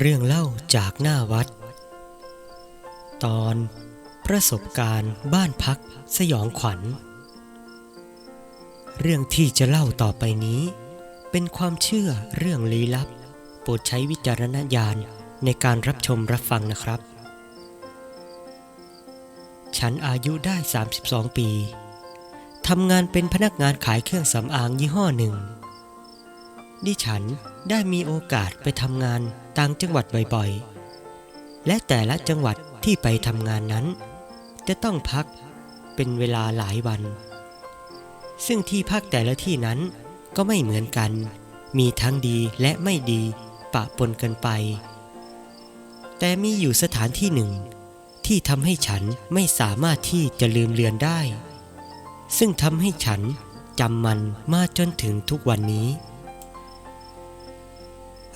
เรื่องเล่าจากหน้าวัด ตอนประสบการณ์บ้านพักสยองขวัญ เรื่องที่จะเล่าต่อไปนี้ เป็นความเชื่อเรื่องลี้ลับ โปรดใช้วิจารณญาณในการรับชมรับฟังนะครับ ฉันอายุได้ 32 ปีทำงานเป็นพนักงานขายเครื่องสำอางยี่ห้อหนึ่ง ดิฉันได้มีโอกาสไปทำงานต่างจังหวัดบ่อยๆ และแต่ละจังหวัดที่ไปทำงานนั้น จะต้องพักเป็นเวลาหลายวัน ซึ่งที่พักแต่ละที่นั้นก็ไม่เหมือนกัน มีทั้งดีและไม่ดีปะปนกันไป แต่มีอยู่สถานที่หนึ่ง ที่ทำให้ฉันไม่สามารถที่จะลืมเลือนได้ ซึ่งทำให้ฉันจำมันมาจนถึงทุกวันนี้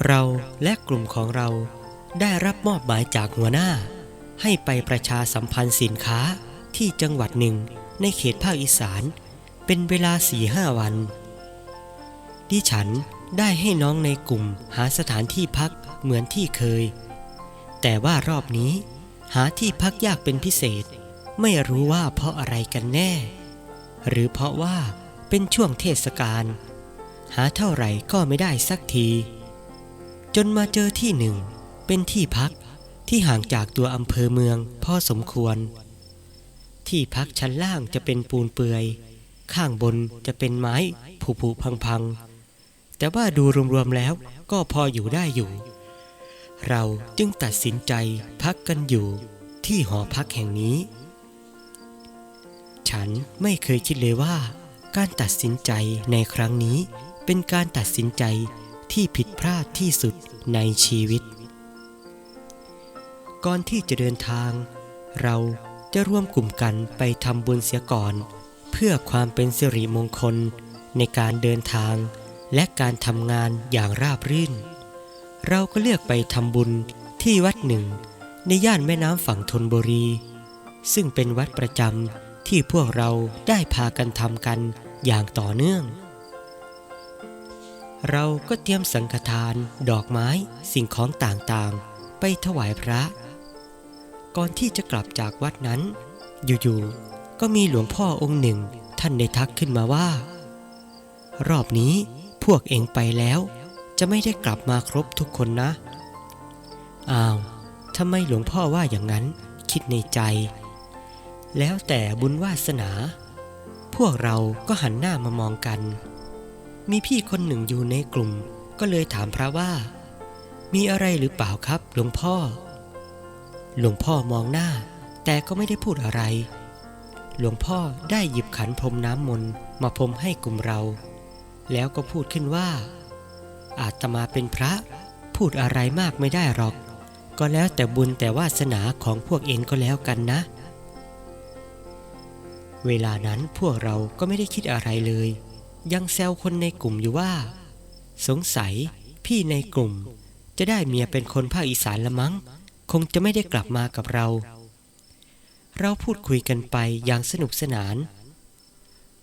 เราและกลุ่มของเราได้รับมอบหมายจากหัวหน้า ให้ไปประชาสัมพันธ์สินค้าที่จังหวัดหนึ่งในเขตภาคอีสาน เป็นเวลาสี่ห้าวัน ดิฉันได้ให้น้องในกลุ่มหาสถานที่พักเหมือนที่เคย แต่ว่ารอบนี้หาที่พักยากเป็นพิเศษ ไม่รู้ว่าเพราะอะไรกันแน่ หรือเพราะว่าเป็นช่วงเทศกาลหาเท่าไหร่ก็ไม่ได้สักที จนมาเจอที่หนึ่ง เป็นที่พักที่ห่างจากตัวอำเภอเมืองพอสมควร ที่พักชั้นล่างจะเป็นปูนเปือย ข้างบนจะเป็นไม้ผุผุพังพังแต่ว่าดูรวมๆแล้วก็พออยู่ได้อยู่ เราจึงตัดสินใจพักกันอยู่ที่หอพักแห่งนี้ ฉันไม่เคยคิดเลยว่า การตัดสินใจในครั้งนี้เป็นการตัดสินใจ ที่ผิดพลาดที่สุดในชีวิต ก่อนที่จะเดินทาง เราจะร่วมกลุ่มกันไปทำบุญเสียก่อน เพื่อความเป็นสิริมงคลในการเดินทาง และการทำงานอย่างราบรื่น เราก็เลือกไปทำบุญที่วัดหนึ่ง ในย่านแม่น้ำฝั่งธนบุรี ซึ่งเป็นวัดประจำที่พวกเราได้พากันทำกันอย่างต่อเนื่อง เราก็เตรียมสังฆทาน ดอกไม้ สิ่งของต่างๆ ไปถวายพระ ก่อนที่จะกลับจากวัดนั้น อยู่ๆ ก็มีหลวงพ่อองค์หนึ่ง ท่านได้ทักขึ้นมาว่า รอบนี้พวกเองไปแล้ว จะไม่ได้กลับมาครบทุกคนนะ อ้าวทำไมหลวงพ่อว่าอย่างนั้น คิดในใจ แล้วแต่บุญวาสนา พวกเราก็หันหน้ามามองกัน มีพี่คนหนึ่งอยู่ในกลุ่ม ก็เลยถามพระว่า มีอะไรหรือเปล่าครับ หลวงพ่อ หลวงพ่อมองหน้า แต่ก็ไม่ได้พูดอะไร หลวงพ่อได้หยิบขันพรมน้ำมนต์มาพรมให้กลุ่มเรา แล้วก็พูดขึ้นว่า อาตมาเป็นพระ พูดอะไรมากไม่ได้หรอก ก็แล้วแต่บุญแต่วาสนาของพวกเองก็แล้วกันนะ เวลานั้นพวกเราก็ไม่ได้คิดอะไรเลย ยังแซวคนในกลุ่มอยู่ว่า สงสัยพี่ในกลุ่ม จะได้เมียเป็นคนภาคอีสานละมั้ง คงจะไม่ได้กลับมากับเรา เราพูดคุยกันไปอย่างสนุกสนาน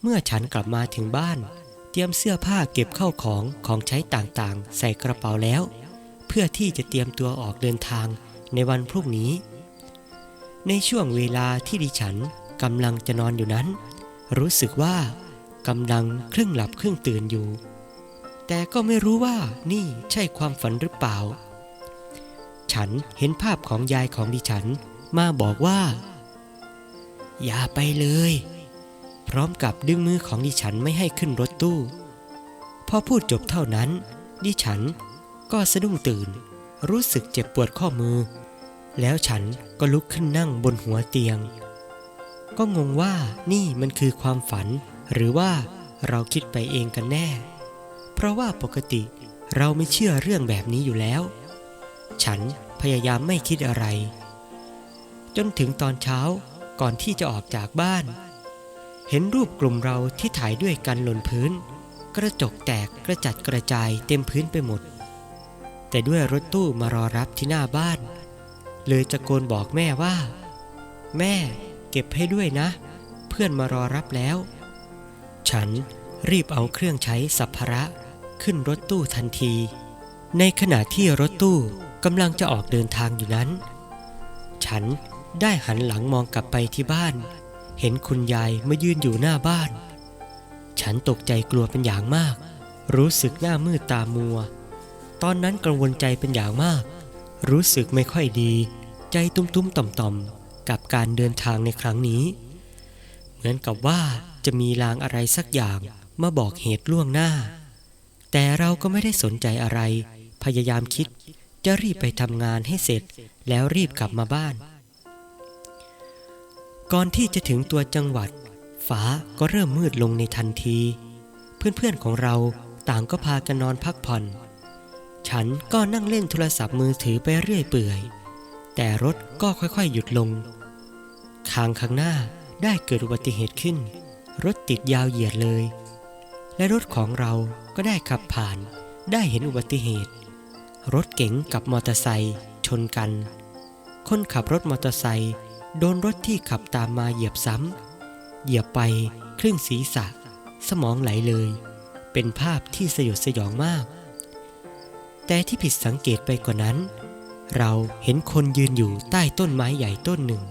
เมื่อฉันกลับมาถึงบ้าน เตรียมเสื้อผ้าเก็บเข้าของของใช้ต่างๆ ใส่กระเป๋าแล้ว เพื่อที่จะเตรียมตัวออกเดินทางในวันพรุ่งนี้ ในช่วงเวลาที่ดิฉันกำลังจะนอนอยู่นั้น รู้สึกว่า กำลังครึ่งหลับครึ่งตื่นอยู่ แต่ก็ไม่รู้ว่านี่ใช่ความฝันหรือเปล่า ฉันเห็นภาพของยายของดิฉันมาบอกว่า อย่าไปเลย พร้อมกับดึงมือของดิฉันไม่ให้ขึ้นรถตู้พอพูดจบเท่านั้น ดิฉันก็สะดุ้งตื่น รู้สึกเจ็บปวดข้อมือ แล้วฉันก็ลุกขึ้นนั่งบนหัวเตียง ก็งงว่านี่มันคือความฝัน หรือว่าเราคิดไปเองกันแน่ เพราะว่าปกติเราไม่เชื่อเรื่องแบบนี้อยู่แล้ว ฉันพยายามไม่คิดอะไร จนถึงตอนเช้าก่อนที่จะออกจากบ้าน เห็นรูปกลุ่มเราที่ถ่ายด้วยกันหล่นพื้น กระจกแตกกระจัดกระจายเต็มพื้นไปหมด แต่ด้วยรถตู้มารอรับที่หน้าบ้าน เลยตะโกนบอกแม่ว่า แม่เก็บให้ด้วยนะ เพื่อนมารอรับแล้ว ฉันรีบเอาเครื่องใช้สัพพระขึ้นรถตู้ทันที ในขณะที่รถตู้กำลังจะออกเดินทางอยู่นั้น ฉันได้หันหลังมองกลับไปที่บ้าน เห็นคุณยายมายืนอยู่หน้าบ้าน ฉันตกใจกลัวเป็นอย่างมาก รู้สึกหน้ามืดตามัว ตอนนั้นกังวลใจเป็นอย่างมาก รู้สึกไม่ค่อยดี ใจตุ้มๆต่อมๆ กับการเดินทางในครั้งนี้ มือนกับว่าจะมีลางอะไรสักอย่างมาบอกเหตุล่วงหน้า แต่เราก็ไม่ได้สนใจอะไร พยายามคิดจะรีบไปทำงานให้เสร็จแล้วรีบกลับมาบ้าน ก่อนที่จะถึงตัวจังหวัดฟ้าก็เริ่มมืดลงในทันที เพื่อนๆของเราต่างก็พากันนอนพักผ่อน ฉันก็นั่งเล่นโทรศัพท์มือถือไปเรื่อยเปื่อย แต่รถก็ค่อยๆหยุดลง ทางข้างหน้า ได้เกิดอุบัติเหตุขึ้น รถติดยาวเหยียดเลย และรถของเราก็ได้ขับผ่านได้เห็นอุบัติเหตุ รถเก๋งกับมอเตอร์ไซค์ชนกัน คนขับรถมอเตอร์ไซค์โดนรถที่ขับตามมาเหยียบซ้ำเหยียบไปครึ่งศีรษะ สมองไหลเลย เป็นภาพที่สยดสยองมาก แต่ที่ผิดสังเกตไปกว่านั้น เราเห็นคนยืนอยู่ใต้ต้นไม้ใหญ่ต้นหนึ่ง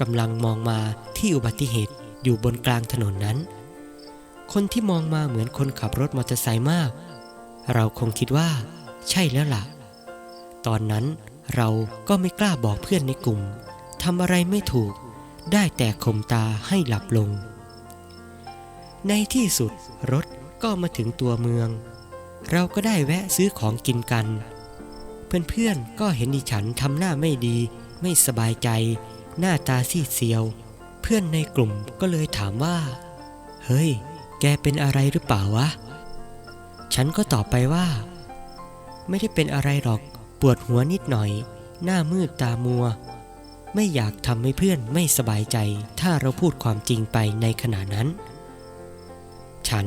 กำลังมองมาที่อุบัติเหตุอยู่บนกลางถนนนั้น คนที่มองมาเหมือนคนขับรถมอเตอร์ไซค์มาก เราคงคิดว่า ใช่แล้วล่ะ ตอนนั้นเราก็ไม่กล้าบอกเพื่อนในกลุ่มทำอะไรไม่ถูก ได้แต่ข่มตาให้หลับลง ในที่สุดรถก็มาถึงตัวเมือง เราก็ได้แวะซื้อของกินกัน เพื่อนๆก็เห็นดิฉันทำหน้าไม่ดี ไม่สบายใจ หน้าตาซีดเซียว เพื่อนในกลุ่มก็เลยถามว่า เฮ้ย แกเป็นอะไรหรือเปล่าวะ ฉันก็ตอบไปว่า ไม่ได้เป็นอะไรหรอก ปวดหัวนิดหน่อย หน้ามืดตามัว ไม่อยากทำให้เพื่อนไม่สบายใจ ถ้าเราพูดความจริงไปในขณะนั้น ฉัน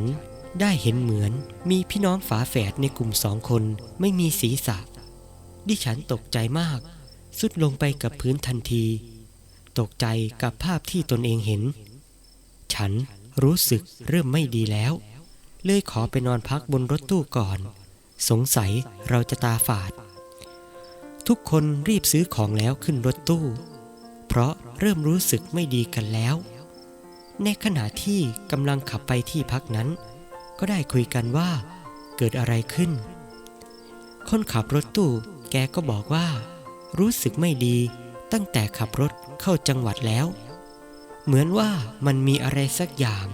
ได้เห็นเหมือนมีพี่น้องฝาแฝดในกลุ่มสองคนไม่มีศีรษะ ดิฉันตกใจมาก สุดลงไปกับพื้นทันที ตกใจกับภาพที่ตนเองเห็น ฉันรู้สึกเริ่มไม่ดีแล้ว เลยขอไปนอนพักบนรถตู้ก่อน สงสัยเราจะตาฝาด ทุกคนรีบซื้อของแล้วขึ้นรถตู้ เพราะเริ่มรู้สึกไม่ดีกันแล้ว ในขณะที่กำลังขับไปที่พักนั้น ก็ได้คุยกันว่า เกิดอะไรขึ้น คนขับรถตู้แกก็บอกว่า รู้สึกไม่ดี ตั้งแต่ขับรถเข้าจังหวัดแล้ว เหมือนว่ามันมีอะไรสักอย่าง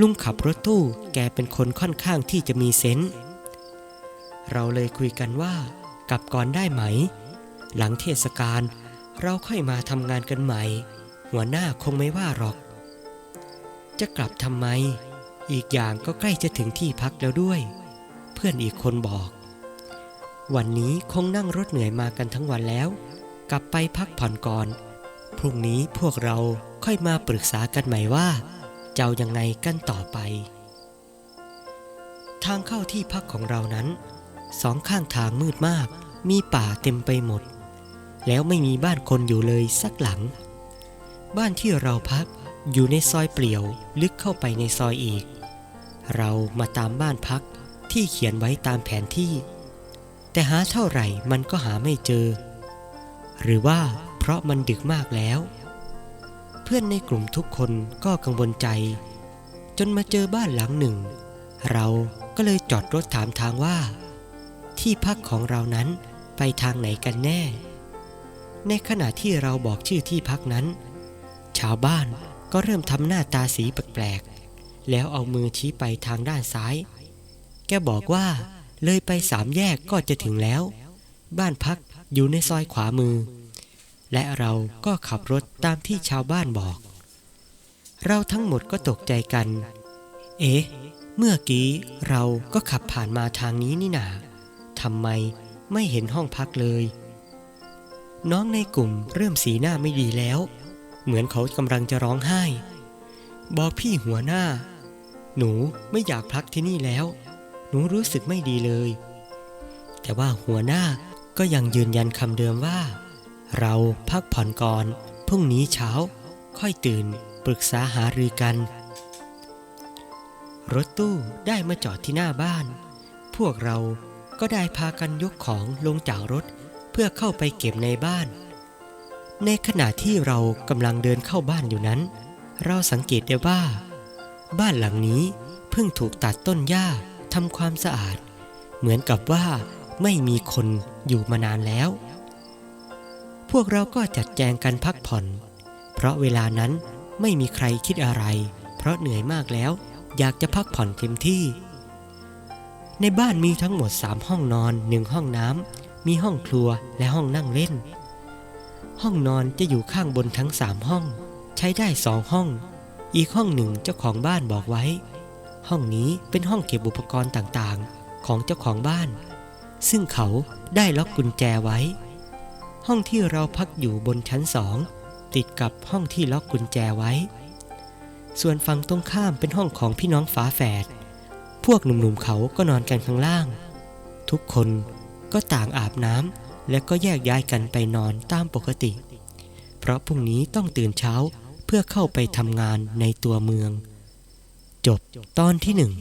ลุงขับรถตู้แกเป็นคนค่อนข้างที่จะมีเซนส์เราเลยคุยกันว่ากลับก่อนได้ไหม หลังเทศกาลเราค่อยมาทำงานกันใหม่ หัวหน้าคงไม่ว่าหรอก จะกลับทำไม อีกอย่างก็ใกล้จะถึงที่พักแล้วด้วย เพื่อนอีกคนบอก วันนี้คงนั่งรถเหนื่อยมากันทั้งวันแล้ว ลับไปพักผ่อนก่อน พรุ่งนี้พวกเราค่อยมาปรึกษากันใหม่ว่าจะเอายังไงกันต่อไป ทางเข้าที่พักของเรานั้น สองข้างทางมืดมาก มีป่าเต็มไปหมด แล้วไม่มีบ้านคนอยู่เลยสักหลัง บ้านที่เราพักอยู่ในซอยเปลี่ยวลึกเข้าไปในซอยอีก เรามาตามบ้านพักที่เขียนไว้ตามแผนที่ แต่หาเท่าไหร่มันก็หาไม่เจอ หรือว่าเพราะมันดึกมากแล้ว เพื่อนในกลุ่มทุกคนก็กังวลใจ จนมาเจอบ้านหลังหนึ่ง เราก็เลยจอดรถถามทางว่า ที่พักของเรานั้นไปทางไหนกันแน่ ในขณะที่เราบอกชื่อที่พักนั้น ชาวบ้านก็เริ่มทำหน้าตาสีแปลกๆ แล้วเอามือชี้ไปทางด้านซ้าย แกบอกว่าเลยไปสามแยกก็จะถึงแล้ว บ้านพัก อยู่ในซอยขวามือ และเราก็ขับรถตามที่ชาวบ้านบอก เราทั้งหมดก็ตกใจกัน เอ๊ะ เมื่อกี้เราก็ขับผ่านมาทางนี้นี่นาทำไมไม่เห็นห้องพักเลย น้องในกลุ่มเริ่มสีหน้าไม่ดีแล้ว เหมือนเขากำลังจะร้องไห้ บอกพี่หัวหน้า หนูไม่อยากพักที่นี่แล้ว หนูรู้สึกไม่ดีเลย แต่ว่าหัวหน้า ก็ยังยืนยันคำเดิมว่า เราพักผ่อนก่อนพรุ่งนี้เช้า ค่อยตื่นปรึกษาหารือกัน รถตู้ได้มาจอดที่หน้าบ้าน พวกเราก็ได้พากันยกของลงจากรถเพื่อเข้าไปเก็บในบ้าน ในขณะที่เรากำลังเดินเข้าบ้านอยู่นั้น เราสังเกตได้ว่า บ้านหลังนี้เพิ่งถูกตัดต้นหญ้าทำความสะอาด เหมือนกับว่า ไม่มีคนอยู่มานานแล้ว พวกเราก็จัดแจงกันพักผ่อน เพราะเวลานั้นไม่มีใครคิดอะไร เพราะเหนื่อยมากแล้ว อยากจะพักผ่อนเต็มที่ ในบ้านมีทั้งหมด3ห้องนอนหนึ่งห้องน้ำมีห้องครัวและห้องนั่งเล่น ห้องนอนจะอยู่ข้างบนทั้งสามห้อง ใช้ได้สองห้อง อีกห้องหนึ่งเจ้าของบ้านบอกไว้ ห้องนี้เป็นห้องเก็บอุปกรณ์ต่างๆ ของเจ้าของบ้าน ซึ่งเขาได้ล็อกกุญแจไว้ ห้องที่เราพักอยู่บนชั้นสอง ติดกับห้องที่ล็อกกุญแจไว้ ส่วนฝั่งตรงข้ามเป็นห้องของพี่น้องฝาแฝด พวกหนุ่มๆเขาก็นอนกันข้างล่าง ทุกคนก็ต่างอาบน้ำและก็แยกย้ายกันไปนอนตามปกติ เพราะพรุ่งนี้ต้องตื่นเช้าเพื่อเข้าไปทำงานในตัวเมือง จบตอนที่หนึ่ง